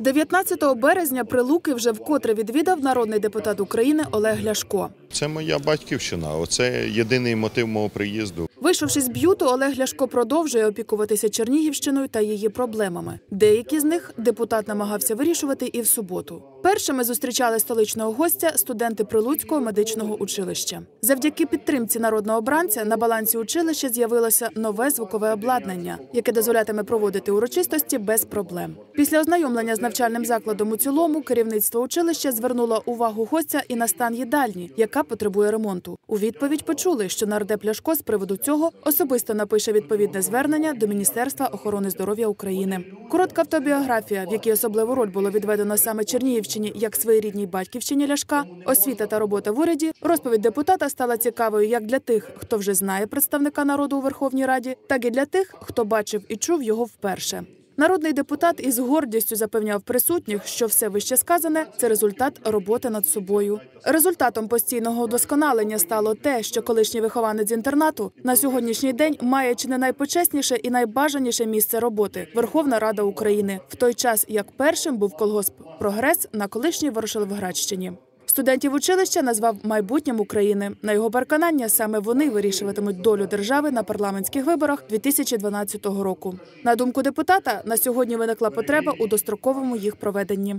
19 березня Прилуки вже вкотре відвідав народний депутат України Олег Ляшко. Це моя батьківщина. Оце єдиний мотив мого приїзду. Вийшовши з б'юту, Олег Ляшко продовжує опікуватися Чернігівщиною та її проблемами. Деякі з них депутат намагався вирішувати і в суботу. Першими зустрічали столичного гостя студенти Прилуцького медичного училища. Завдяки підтримці народного обранця на балансі училища з'явилося нове звукове обладнання, яке дозволятиме проводити урочистості без проблем. Після ознайомлення з навчальним закладом у цілому керівництво училища звернуло увагу гостя і на стан їдальні, яка потребує ремонту. У відповідь почули, що нардеп Ляшко з приводу цього особисто напише відповідне звернення до Міністерства охорони здоров'я України. Коротка автобіографія, в якій особливу роль було відведено саме Чернігівщині як своєрідній батьківщині Ляшка, освіта та робота в уряді. Розповідь депутата стала цікавою як для тих, хто вже знає представника народу у Верховній Раді, так і для тих, хто бачив і чув його вперше. Народний депутат із гордістю запевняв присутніх, що все вище сказане це результат роботи над собою. Результатом постійного удосконалення стало те, що колишній вихованець інтернату на сьогоднішній день має чи не найпочесніше і найбажаніше місце роботи Верховна Рада України, в той час як першим був колгосп Прогрес на колишній Ворошиловградщині. Студентів училища назвав майбутнім України. На його переконання саме вони вирішуватимуть долю держави на парламентських виборах 2012 року. На думку депутата, на сьогодні виникла потреба у достроковому їх проведенні.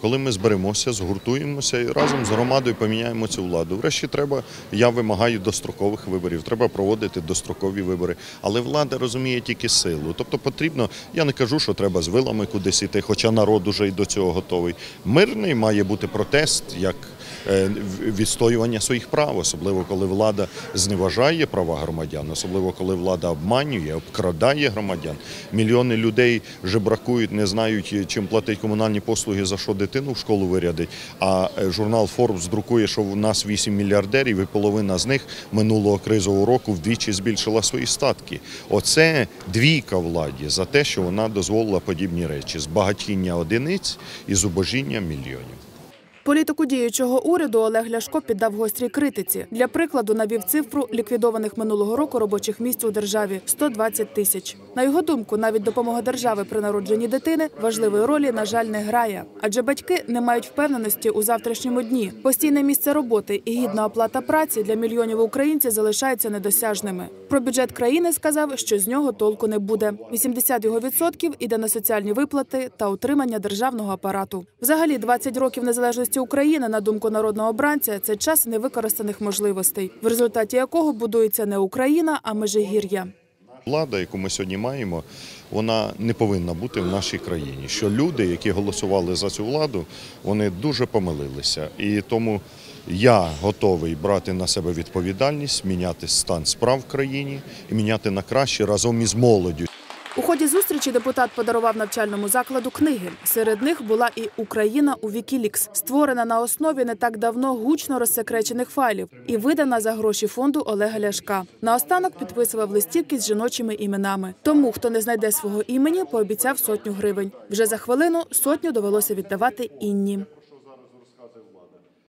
Коли ми зберемося, згуртуємося і разом з громадою поміняємо цю владу. Врешті треба, я вимагаю дострокових виборів. Треба проводити дострокові вибори. Але влада розуміє тільки силу. Тобто потрібно, я не кажу, що треба з вилами кудись іти, хоча народ уже й до цього готовий. Мирний має бути протест як відстоювання своїх прав, особливо коли влада зневажає права громадян, особливо коли влада обманює, обкрадає громадян. Мільйони людей жебракують, не знають, чим платить комунальні послуги, за що дитину в школу вирядить. А е, журнал Forbes друкує, що в нас 8 мільярдерів, і половина з них минулого кризового року вдвічі збільшила свої статки. Оце двійка владі за те, що вона дозволила подібні речі: збагатіння одиниць і зубожіння мільйонів. Політику діючого уряду Олег Ляшко піддав гострій критиці. Для прикладу навів цифру ліквідованих минулого року робочих місць у державі 120 тисяч. На його думку, навіть допомога держави при народженні дитини важливої ролі, на жаль, не грає, адже батьки не мають впевненості у завтрашньому дні. Постійне місце роботи і гідна оплата праці для мільйонів українців залишаються недосяжними. Про бюджет країни сказав, що з нього толку не буде. 80 його відсотків іде на соціальні виплати та утримання державного апарату. Взагалі, 20 років незалежності України, на думку народного обранця, це час невикористаних можливостей, в результаті якого будується не Україна, а межигір'я. Влада, яку ми сьогодні маємо, вона не повинна бути в нашій країні. Що люди, які голосували за цю владу, вони дуже помилилися. І тому я готовий брати на себе відповідальність, міняти стан справ в країні і міняти на краще разом із молоддю. У ході зустрічі депутат подарував навчальному закладу книги. Серед них була і Україна у Вікілікс, створена на основі не так давно гучно розсекречених файлів і видана за гроші фонду Олега Ляшка. Наостанок підписував листівки з жіночими іменами. Тому, хто не знайде свого імені, пообіцяв сотню гривень. Вже за хвилину сотню довелося віддавати інні.